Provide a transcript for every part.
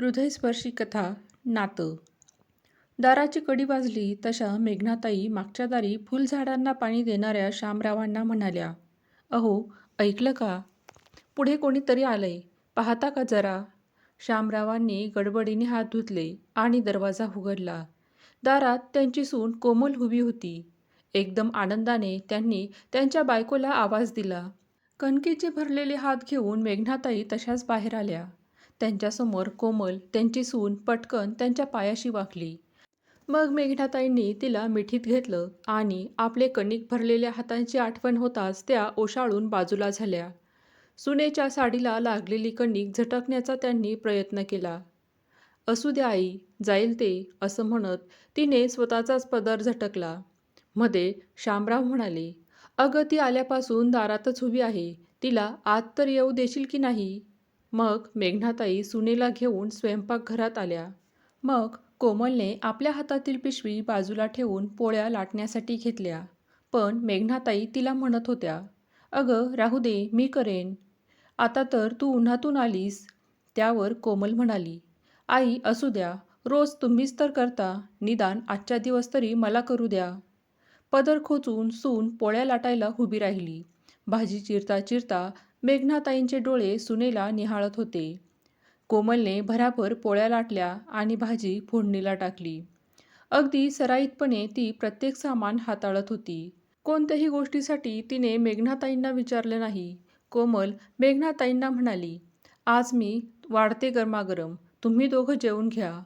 हृदयस्पर्शी कथा नातं. दाराची कडी वाजली तशा मेघनाताई मागच्या दारी फुलझाडांना पाणी देणाऱ्या शामरावांना म्हणाल्या अहो ऐकलं का? पुढे कोणीतरी आलंय. पाहता का जरा? शामरावांनी गडबडीने हात धुतले आणि दरवाजा उघडला. दारात त्यांची सून कोमल उभी होती. एकदम आनंदाने त्यांनी त्यांच्या बायकोला आवाज दिला. कणकेचे भरलेले हात घेऊन मेघनाताई तशाच बाहेर आल्या. त्यांच्यासमोर कोमल त्यांची सून पटकन त्यांच्या पायाशी वाकली. मग मेघनाताईंनी तिला मिठीत घेतलं आणि आपले कणिक भरलेल्या हातांची आठवण होताच त्या ओशाळून बाजूला झाल्या. सुनेच्या साडीला लागलेली कणिक झटकण्याचा त्यांनी प्रयत्न केला. असू द्या आई जाईल ते असं म्हणत तिने स्वतःचाच पदर झटकला. मध्ये शामराव म्हणाले अगं ती आल्यापासून दारातच उभी आहे तिला आत तर येऊ देशील की नाही? मग मेघनाताई सुनेला घेऊन स्वयंपाकघरात आल्या. मग कोमलने आपल्या हातातील पिशवी बाजूला ठेवून पोळ्या लाटण्यासाठी घेतल्या. पण मेघनाताई तिला म्हणत होत्या अगं राहू दे मी करेन. आता तर तू उन्हातून आलीस. त्यावर कोमल म्हणाली आई असू द्या. रोज तुम्हीच तर करता. निदान आजच्या दिवस तरी मला करू द्या. पदर खोचून सून पोळ्या लाटायला उभी राहिली. भाजी चिरता चिरता मेघनाताईंचे डोळे सुनेला निहाळत होते. कोमलने भराभर पोळ्या लाटल्या आणि भाजी फोडणीला टाकली. अगदी सराईतपणे ती प्रत्येक सामान हाताळत होती. कोणत्याही गोष्टीसाठी तिने मेघनाताईंना विचारलं नाही. कोमल मेघनाताईंना म्हणाली आज मी वाढते गरमागरम. तुम्ही दोघं जेवून घ्या.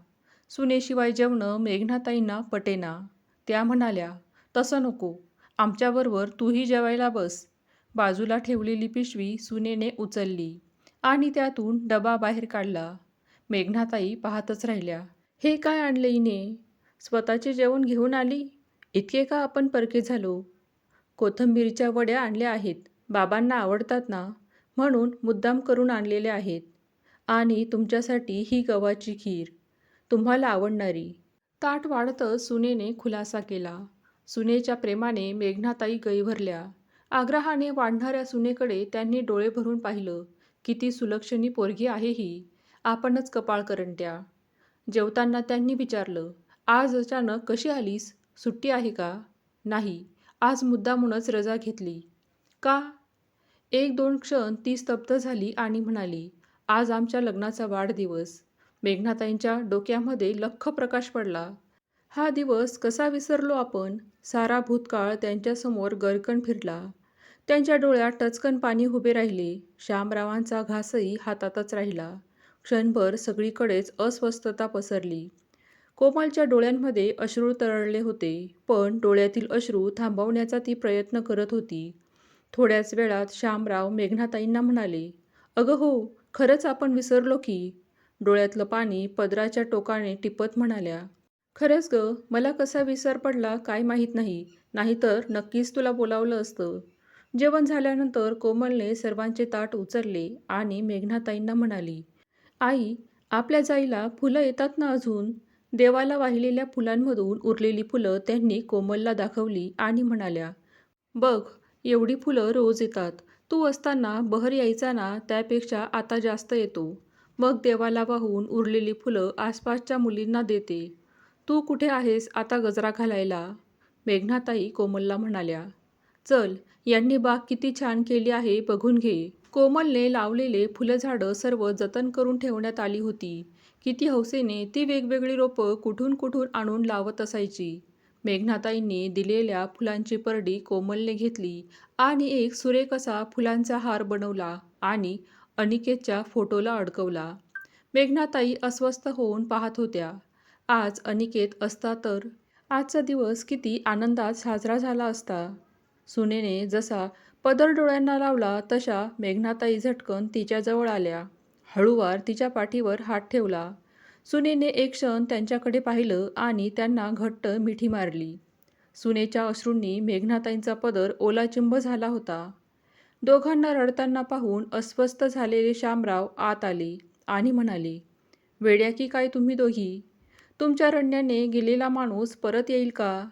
सुनेशिवाय जेवणं मेघनाताईंना पटेना. त्या म्हणाल्या तसं नको. आमच्याबरोबर तूही जेवायला बस. बाजूला ठेवलेली पिशवी सुनेने उचलली आणि त्यातून डबा बाहेर काढला. मेघनाताई पाहतच राहिल्या. हे काय आणले इने? स्वतःचे जेवण घेऊन आली? इतके का आपण परके झालो? कोथंबीरच्या वड्या आणल्या आहेत. बाबांना आवडतात ना? म्हणून मुद्दाम करून आणलेले आहेत. आणि तुमच्यासाठी ही गव्हाची खीर. तुम्हाला आवडणारी. ताट वाढतच सुनेने खुलासा केला. सुनेच्या प्रेमाने मेघनाताई गई भरल्या आग्रहाने वाढणाऱ्या सुनेकडे त्यांनी डोळे भरून पाहिलं किती सुलक्षणी पोरगी आहे ही. आपणच कपाळ करंट्या. जेवताना त्यांनी विचारलं आज अचानक कशी आलीस? सुट्टी आहे का? नाही आज मुद्दामूनच रजा घेतली. का? एक दोन क्षण ती स्तब्ध झाली आणि म्हणाली आज आमच्या लग्नाचा वाढदिवस. मेघनाताईंच्या डोक्यामध्ये लख्ख प्रकाश पडला. हा दिवस कसा विसरलो आपण? सारा भूतकाळ त्यांच्यासमोर गरकण फिरला. त्यांच्या डोळ्यात टचकन पाणी उभे राहिले. श्यामरावांचा घासही हातातच राहिला. क्षणभर सगळीकडेच अस्वस्थता पसरली. कोमलच्या डोळ्यांमध्ये अश्रू तरळले होते पण डोळ्यातील अश्रू थांबवण्याचा ती प्रयत्न करत होती. थोड्याच वेळात श्यामराव मेघनाताईंना म्हणाले अगं हो खरंच आपण विसरलो की. डोळ्यातलं पाणी पदराच्या टोकाने टिपत म्हणाल्या खरंच ग मला कसा विसर पडला काय माहीत नाही. नाहीतर नक्कीच तुला बोलावलं असतं. जेवण झाल्यानंतर कोमलने सर्वांचे ताट उचलले आणि मेघनाताईंना म्हणाली आई आपल्या जाईला फुलं येतात ना अजून? देवाला वाहिलेल्या फुलांमधून उरलेली फुलं त्यांनी कोमलला दाखवली आणि म्हणाल्या बघ एवढी फुलं रोज येतात. तू असताना बहर यायचा ना त्यापेक्षा आता जास्त येतो. मग देवाला वाहून उरलेली फुलं आसपासच्या मुलींना देते. तू कुठे आहेस आता गजरा घालायला? मेघनाताई कोमलला म्हणाल्या चल यांनी बाग किती छान केली आहे बघून घे. कोमलने लावलेले फुलझाडं सर्व जतन करून ठेवण्यात आली होती. किती हौसेने ती वेगवेगळी रोपं कुठून कुठून आणून लावत असायची. मेघनाताईंनी दिलेल्या फुलांची परडी कोमलने घेतली आणि एक सुरेख असा फुलांचा हार बनवला आणि अनिकेतच्या फोटोला अडकवला. मेघनाताई अस्वस्थ होऊन पाहत होत्या. आज अनिकेत असता तर? आजचा दिवस किती आनंदात साजरा झाला असता? सुनेने जसा पदर डोळ्यांना लावला तशा मेघनाताई झटकन तिच्याजवळ आल्या. हळूवार तिच्या पाठीवर हात ठेवला. सुनेने एक क्षण त्यांच्याकडे पाहिलं आणि त्यांना घट्ट मिठी मारली. सुनेच्या अश्रूंनी मेघनाताईंचा पदर ओलाचिंब झाला होता. दोघांना रडताना पाहून अस्वस्थ झालेले श्यामराव आत आले आणि म्हणाले वेड्या की काय तुम्ही दोघी? तुमच्या रडण्याने गेलेला माणूस परत येईल का?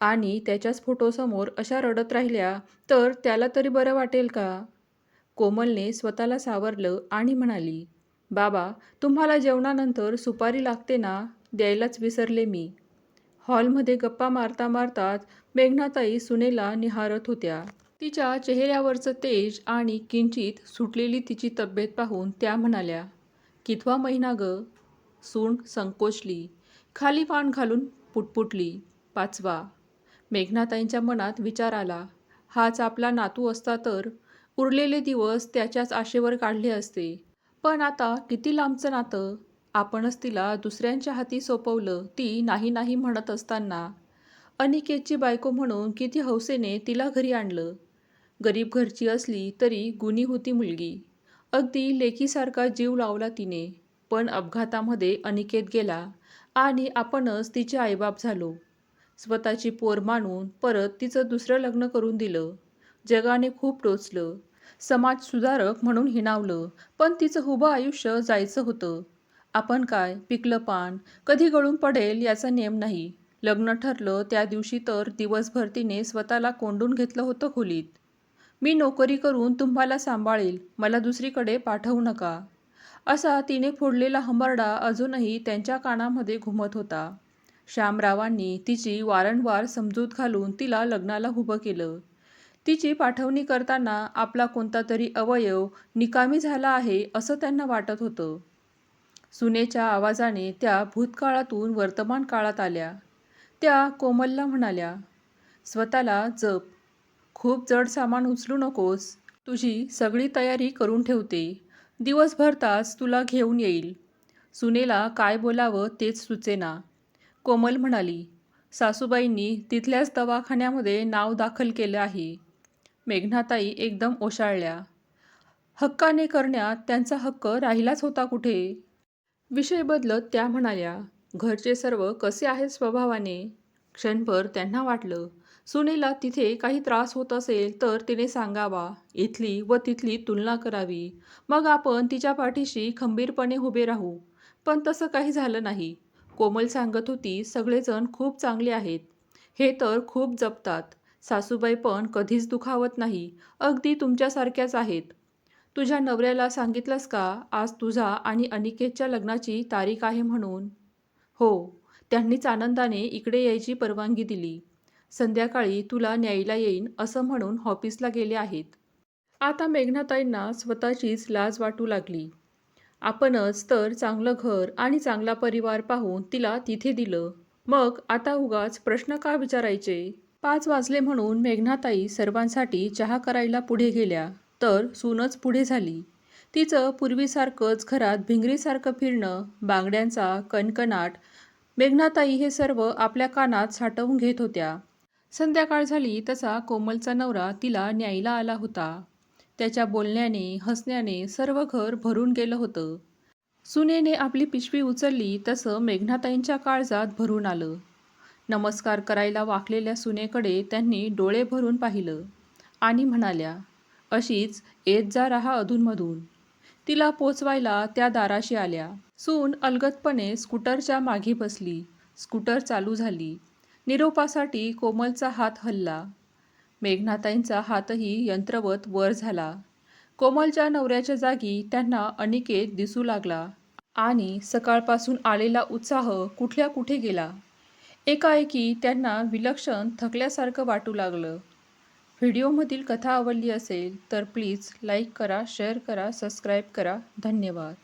आणि त्याच्याच फोटोसमोर अशा रडत राहिल्या तर त्याला तरी बरं वाटेल का? कोमलने स्वतःला सावरलं आणि म्हणाली बाबा तुम्हाला जेवणानंतर सुपारी लागते ना? द्यायलाच विसरले मी. हॉलमध्ये गप्पा मारता मारताच मेघनाताई सुनेला निहारत होत्या. तिच्या चेहऱ्यावरचं तेज आणि किंचित सुटलेली तिची तब्येत पाहून त्या म्हणाल्या कितवा महिना ग? सून संकोचली. खाली पान घालून पुटपुटली. पाचवा. मेघनाताईंच्या मनात विचार आला. हाच आपला नातू असता तर उरलेले दिवस त्याच्याच आशेवर काढले असते. पण आता किती लांबचं नातं. आपणच तिला दुसऱ्यांच्या हाती सोपवलं ती नाही नाही म्हणत असताना. अनिकेतची बायको म्हणून किती हौसेने तिला घरी आणलं. गरीब घरची असली तरी गुणी होती मुलगी. अगदी लेकीसारखा जीव लावला तिने. पण अपघातामध्ये अनिकेत गेला आणि आपणच तिचे आईबाप झालो. स्वतःची पोर मानून परत तिचं दुसरं लग्न करून दिलं. जगाने खूप टोचलं. समाज सुधारक म्हणून हिणावलं. पण तिचं हुबं आयुष्य जायचं होतं. आपण काय? पिकलं पान. कधी गळून पडेल याचा नेम नाही. लग्न ठरलं त्या दिवशी तर दिवसभर तिने स्वतःला कोंडून घेतलं होतं खोलीत. मी नोकरी करून तुम्हाला सांभाळेल. मला दुसरीकडे पाठवू नका. असा तिने फोडलेला हंबरडा अजूनही त्यांच्या कानामध्ये घुमत होता. श्यामरावांनी तिची वारंवार समजूत घालून तिला लग्नाला उभं केलं. तिची पाठवणी करताना आपला कोणता तरी अवयव निकामी झाला आहे असं त्यांना वाटत होतं. सुनेच्या आवाजाने त्या भूतकाळातून वर्तमान काळात आल्या. त्या कोमलला म्हणाल्या स्वतःला जप. खूप जड सामान उचलू नकोस. तुझी सगळी तयारी करून ठेवते. दिवसभर तास तुला घेऊन येईल. सुनेला काय बोलावं तेच सुचेना. कोमल म्हणाली सासूबाईंनी तिथल्याच दवाखान्यामध्ये नाव दाखल केलं आहे. मेघनाताई एकदम ओशाळल्या. हक्काने करण्यात त्यांचा हक्क राहिलाच होता कुठे? विषय बदलत त्या म्हणाल्या घरचे सर्व कसे आहेत स्वभावाने? क्षणभर त्यांना वाटलं सुनेला तिथे काही त्रास होत असेल तर तिने सांगावा इथली व तिथली तुलना करावी. मग आपण तिच्या पाठीशी खंबीरपणे उभे राहू. पण तसं काही झालं नाही. कोमल सांगत होती सगळेजण खूप चांगले आहेत. हे तर खूप जपतात. सासूबाई पण कधीच दुखावत नाही. अगदी तुमच्यासारख्याच आहेत. तुझ्या नवऱ्याला सांगितलंस का? आज तुझा आणि अनिकेतच्या लग्नाची तारीख आहे म्हणून. हो. त्यांनीच आनंदाने इकडे यायची परवानगी दिली. संध्याकाळी तुला न्यायला येईन असं म्हणून ऑफिसला गेले आहेत. आता मेघनाताईंना स्वतःचीच लाज वाटू लागली. आपणच तर चांगलं घर आणि चांगला परिवार पाहून तिला तिथे दिलं. मग आता उगाच प्रश्न का विचारायचे? पाच वाजले म्हणून मेघनाताई सर्वांसाठी चहा करायला पुढे गेल्या. तर सूनच पुढे झाली. तिचं पूर्वीसारखंच घरात भिंगरीसारखं फिरणं बांगड्यांचा कणकणाट मेघनाताई हे सर्व आपल्या कानात साठवून घेत होत्या. संध्याकाळ झाली तसा कोमलचा नवरा तिला न्यायला आला होता. त्याच्या बोलण्याने हसण्याने सर्व घर भरून गेलं होतं. सुनेने आपली पिशवी उचलली तसं मेघनाताईंच्या काळजात भरून आलं. नमस्कार करायला वाकलेल्या सुनेकडे त्यांनी डोळे भरून पाहिलं. आणि म्हणाल्या अशीच येत जा राहा अधूनमधून. तिला पोचवायला त्या दाराशी आल्या. सून अलगतपणे स्कूटरच्या मागे बसली. स्कूटर चालू झाली. निरोपासाठी कोमलचा हात हल्ला. मेघनाताईंचा हातही यंत्रवत वर झाला. कोमलच्या नवऱ्याच्या जागी त्यांना अनिकेत दिसू लागला आणि सकाळपासून आलेला उत्साह कुठल्या कुठे गेला? एकाएकी त्यांना विलक्षण थकल्यासारखं वाटू लागलं. व्हिडिओमधील कथा आवडली असेल तर प्लीज लाईक करा शेअर करा सबस्क्राईब करा. धन्यवाद.